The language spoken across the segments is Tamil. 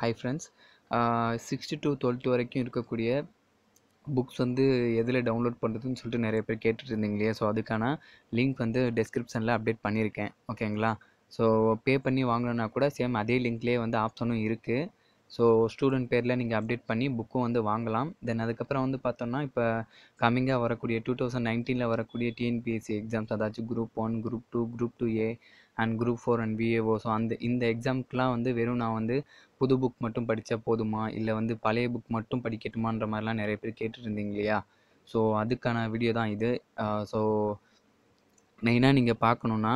Hi friends sixth to twelfth வரைக்கும் இருக்கக்கூடிய புக்ஸ் வந்து எதில் டவுன்லோட் பண்ணுறதுன்னு சொல்லிட்டு நிறைய பேர் கேட்டுட்டு இருந்தீங்க இல்லையா? ஸோ அதுக்கான லிங்க் வந்து டெஸ்கிரிப்ஷனில் அப்டேட் பண்ணியிருக்கேன். ஓகேங்களா ஸோ பே பண்ணி வாங்கணுன்னா கூட சேம் அதே லிங்க்லேயே வந்து ஆப்ஷனும் இருக்குது ஸோ ஸ்டூடெண்ட் பேரில் நீங்கள் அப்டேட் பண்ணி புக்கும் வந்து வாங்கலாம். தென் அதுக்கப்புறம் வந்து பார்த்தோம்னா இப்போ கம்மிங்காக வரக்கூடிய டூ தௌசண்ட் நைன்டீனில் வரக்கூடிய டிஎன்பிஎஸ்சி எக்ஸாம்ஸ் அதாச்சும் group one group two group two A and group four and VAO so அந்த இந்த எக்ஸாம்க்குலாம் வந்து வெறும் நான் வந்து புது புக் மட்டும் படித்தா போதுமா? இல்லை வந்து பழைய புக் மட்டும் படிக்கட்டுமான்ற மாதிரிலாம் நிறைய பேர் கேட்டுருந்தீங்க இருந்தீங்க இல்லையா? ஸோ அதுக்கான வீடியோ தான் இது. ஸோ மெயினாக நீங்கள் பார்க்கணுன்னா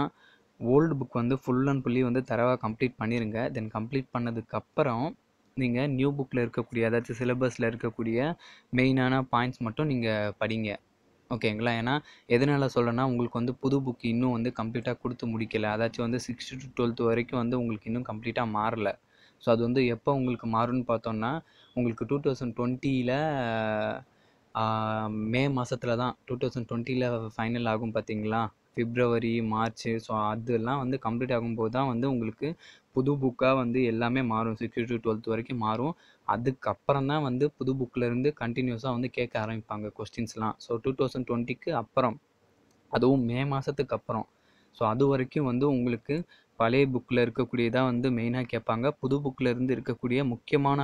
ஓல்டு புக் வந்து ஃபுல் அண்ட் ஃபுல்லி வந்து தரவாக கம்ப்ளீட் பண்ணிடுங்க தென் கம்ப்ளீட் பண்ணதுக்கப்புறம் நீங்கள் நியூ புக்கில் இருக்கக்கூடிய அதாச்சும் சிலபஸில் இருக்கக்கூடிய மெயினான பாயிண்ட்ஸ் மட்டும் நீங்கள் படிங்க. ஓகேங்களா? ஏன்னா எதனால் சொல்கிறேன்னா உங்களுக்கு வந்து புது புக் இன்னும் வந்து கம்ப்ளீட்டாக கொடுத்து முடிக்கலை. அதாச்சும் வந்து சிக்ஸ்த்து டு டுவெல்த்து வரைக்கும் வந்து உங்களுக்கு இன்னும் கம்ப்ளீட்டாக மாறல. ஸோ அது வந்து எப்போ உங்களுக்கு மாறும்னு பார்த்தோன்னா உங்களுக்கு டூ தௌசண்ட் டுவெண்ட்டியில் மே மாதத்துல தான் டூ தௌசண்ட் டுவெண்ட்டியில் ஃபைனல் ஆகும் பார்த்தீங்களா? பிப்ரவரி மார்ச் ஸோ அதெல்லாம் வந்து கம்ப்ளீட் ஆகும்போது தான் வந்து உங்களுக்கு புது புக்காக வந்து எல்லாமே மாறும். சிக்ஸ்த்து டு டுவெல்த் வரைக்கும் மாறும். அதுக்கப்புறம் தான் வந்து புது புக்கிலேருந்து கண்டினியூஸாக வந்து கேட்க ஆரம்பிப்பாங்க கொஸ்டின்ஸ்லாம் ஸோ டூ தௌசண்ட் டுவெண்ட்டிக்கு அப்புறம் அதுவும் மே மாதத்துக்கு அப்புறம். ஸோ அது வரைக்கும் வந்து உங்களுக்கு பழைய புக்கில் இருக்கக்கூடியதாக வந்து மெயினாக கேட்பாங்க. புது புக்கில் இருந்து இருக்கக்கூடிய முக்கியமான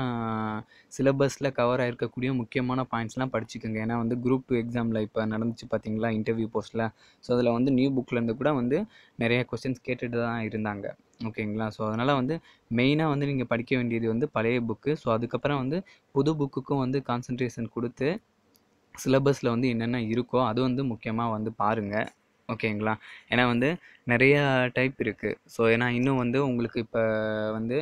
சிலபஸில் கவர் ஆகிருக்கக்கூடிய முக்கியமான பாயிண்ட்ஸ்லாம் படிச்சுக்கோங்க. ஏன்னா வந்து குரூப் டூ எக்ஸாமில் இப்போ நடந்துச்சு பார்த்தீங்களா இன்டர்வியூ போஸ்ட்டில் ஸோ அதில் வந்து நியூ புக்லேருந்து கூட வந்து நிறைய கொஸ்டின்ஸ் கேட்டுட்டு தான் இருந்தாங்க. ஓகேங்களா? ஸோ அதனால் வந்து மெயினாக வந்து நீங்கள் படிக்க வேண்டியது வந்து பழைய புக்கு ஸோ அதுக்கப்புறம் வந்து புது புக்குக்கும் வந்து கான்சன்ட்ரேஷன் கொடுத்து சிலபஸில் வந்து என்னென்ன இருக்கோ அது வந்து முக்கியமாக வந்து பாருங்கள் ஓகேங்களா? ஏன்னா வந்து நிறையா டைப் இருக்குது ஸோ ஏன்னா இன்னும் வந்து உங்களுக்கு இப்போ வந்து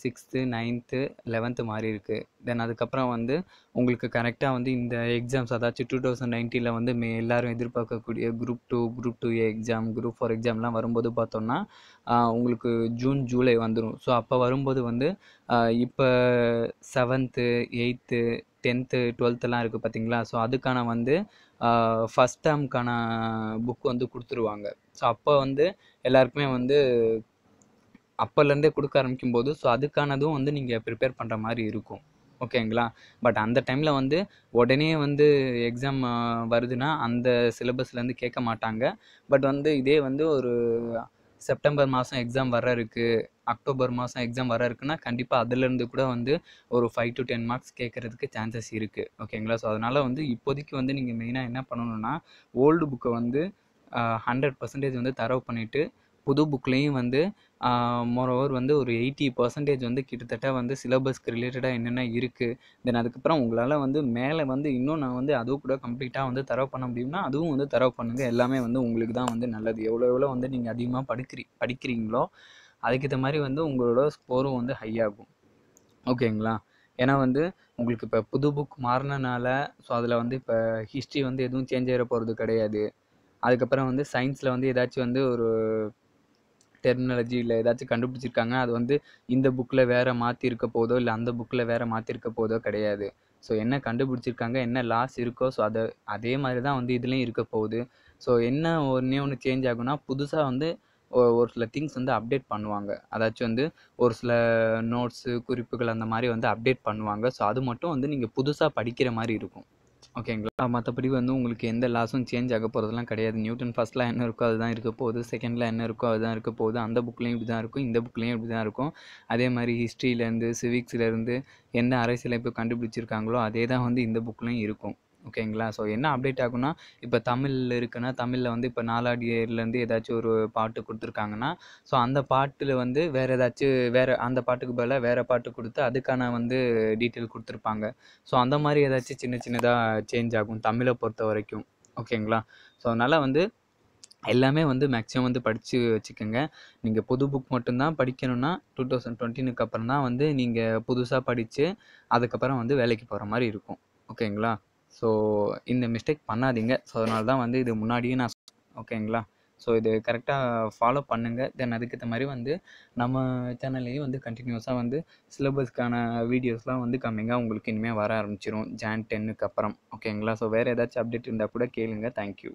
சிக்ஸ்த்து நைன்த்து லெவன்த்து மாதிரி இருக்குது தென் அதுக்கப்புறம் வந்து உங்களுக்கு கரெக்டாக வந்து இந்த எக்ஸாம்ஸ் அதாச்சும் டூ தௌசண்ட் நைன்டீனில் வந்து மே எல்லோரும் எதிர்பார்க்கக்கூடிய group two group two A exam group four எக்ஸாம்லாம் வரும்போது பார்த்தோன்னா உங்களுக்கு ஜூன் ஜூலை வந்துடும் ஸோ அப்போ வரும்போது வந்து இப்போ செவன்த்து எயித்து டென்த்து டுவெல்த்துலாம் இருக்குது பார்த்தீங்களா? ஸோ அதுக்கான வந்து ஃபஸ்ட் டேம்க்கான புக் வந்து கொடுத்துருவாங்க. ஸோ அப்போ வந்து எல்லாருக்குமே வந்து அப்போலேருந்தே கொடுக்க ஆரம்பிக்கும் போது ஸோ அதுக்கானதும் வந்து நீங்கள் ப்ரிப்பேர் பண்ணுற மாதிரி இருக்கும். ஓகேங்களா? பட் அந்த டைமில் வந்து உடனே வந்து எக்ஸாம் வருதுன்னா அந்த சிலபஸ்லேருந்து கேட்க மாட்டாங்க. பட் வந்து இதே வந்து ஒரு செப்டம்பர் மாதம் எக்ஸாம் வர இருக்குது அக்டோபர் மாதம் எக்ஸாம் வர இருக்குன்னா கண்டிப்பாக அதுலேருந்து கூட வந்து ஒரு ஃபைவ் டு டென் மார்க்ஸ் கேட்குறதுக்கு சான்சஸ் இருக்குது ஓகேங்களா? ஸோ அதனால் வந்து இப்போதைக்கு வந்து நீங்கள் மெயினாக என்ன பண்ணணுன்னா ஓல்டு புக்கை வந்து ஹண்ட்ரட் பர்சன்டேஜ் வந்து தரவு பண்ணிவிட்டு புது புக்லேயும் வந்து மோரோவர் வந்து ஒரு எயிட்டி பர்சன்டேஜ் வந்து கிட்டத்தட்ட வந்து சிலபஸ்க்கு ரிலேட்டடாக என்னென்ன இருக்குது தென் அதுக்கப்புறம் உங்களால் வந்து மேலே வந்து இன்னும் நான் வந்து அதுவும் கூட கம்ப்ளீட்டாக வந்து தரவு பண்ண முடியும்னா அதுவும் வந்து தரவு பண்ணுங்கள் எல்லாமே வந்து உங்களுக்கு தான் வந்து நல்லது. எவ்வளோ எவ்வளோ வந்து நீங்கள் அதிகமாக படிக்கிறீ படிக்கிறீங்களோ அதுக்கேற்ற மாதிரி வந்து உங்களோட ஸ்கோரும் வந்து ஹை ஆகும். ஓகேங்களா? ஏன்னா வந்து உங்களுக்கு இப்போ புது புக் மாறினனால ஸோ அதில் வந்து இப்போ ஹிஸ்ட்ரி வந்து எதுவும் சேஞ்ச் ஆகிட போகிறது கிடையாது. அதுக்கப்புறம் வந்து சயின்ஸில் வந்து ஏதாச்சும் வந்து ஒரு டெர்மினாலஜி ஏதாச்சும் கண்டுபிடிச்சிருக்காங்க அது வந்து இந்த புக்கில் வேறு மாற்றிருக்க போதோ இல்லை அந்த புக்கில் வேறு மாற்றிருக்க போதோ கிடையாது. ஸோ என்ன கண்டுபிடிச்சிருக்காங்க என்ன லாஸ் இருக்கோ ஸோ அதை அதே மாதிரி தான் வந்து இதுலேயும் இருக்க போகுது. ஸோ என்ன ஒன்றே ஒன்று சேஞ்ச் ஆகுனா புதுசாக வந்து ஒரு சில திங்ஸ் வந்து அப்டேட் பண்ணுவாங்க. அதாச்சும் வந்து ஒரு சில நோட்ஸு குறிப்புகள் அந்த மாதிரி வந்து அப்டேட் பண்ணுவாங்க. ஸோ அது மட்டும் வந்து நீங்கள் புதுசாக படிக்கிற மாதிரி இருக்கும். ஓகேங்களா? மற்றபடி வந்து உங்களுக்கு எந்த லாஸும் சேஞ்ச் ஆக போகிறதுலாம் கிடையாது. நியூட்டன் ஃபஸ்ட்டில் என்ன இருக்கோ அதுதான் இருக்க போகுது. செகண்டில் என்ன இருக்கோ அதுதான் இருக்க போகுது. அந்த புக்லேயும் இப்படி தான் இருக்கும். இந்த புக்லேயும் இப்படி தான் இருக்கும். அதே மாதிரி ஹிஸ்ட்ரியிலேருந்து சிவிக்ஸ்லேருந்து என்ன அரசியலமைப்பு கண்டுபிடிச்சிருக்காங்களோ அதே தான் வந்து இந்த புக்லேயும் இருக்கும். ஓகேங்களா? ஸோ என்ன அப்டேட் ஆகும்னா இப்போ தமிழில் இருக்குன்னா தமிழில் வந்து இப்போ நாலாடி இயர்லேருந்து ஏதாச்சும் ஒரு பாட்டு கொடுத்துருக்காங்கன்னா ஸோ அந்த பாட்டில் வந்து வேறு ஏதாச்சும் வேறு அந்த பாட்டுக்கு பதிலாக வேறு பாட்டு கொடுத்து அதுக்கான வந்து டீட்டெயில் கொடுத்துருப்பாங்க. ஸோ அந்த மாதிரி ஏதாச்சும் சின்ன சின்னதாக சேஞ்ச் ஆகும் தமிழை பொறுத்த வரைக்கும். ஓகேங்களா? ஸோ அதனால் வந்து எல்லாமே வந்து மேக்ஸிமம் வந்து படித்து வச்சுக்கோங்க. நீங்கள் புது புக் மட்டும்தான் படிக்கணும்னா டூ தௌசண்ட் டுவெண்ட்டினுக்கு அப்புறம் தான் வந்து நீங்கள் புதுசாக படித்து அதுக்கப்புறம் வந்து வேலைக்கு போகிற மாதிரி இருக்கும். ஓகேங்களா? ஸோ இந்த மிஸ்டேக் பண்ணாதீங்க. ஸோ அதனால தான் வந்து இது முன்னாடியே நான் ஓகேங்களா ஸோ இது கரெக்டாக ஃபாலோ பண்ணுங்கள் தென் அதுக்கேற்ற மாதிரி வந்து நம்ம சேனல்லையும் வந்து கண்டினியூஸாக வந்து சிலபஸ்க்கான வீடியோஸ்லாம் வந்து கம்மிங்காக உங்களுக்கு இனிமேல் வர ஆரம்பிச்சிடும் ஜான் டென்னுக்கு அப்புறம். ஓகேங்களா ஸோ வேறு ஏதாச்சும் அப்டேட் இருந்தால் கூட கேளுங்க. தேங்க்யூ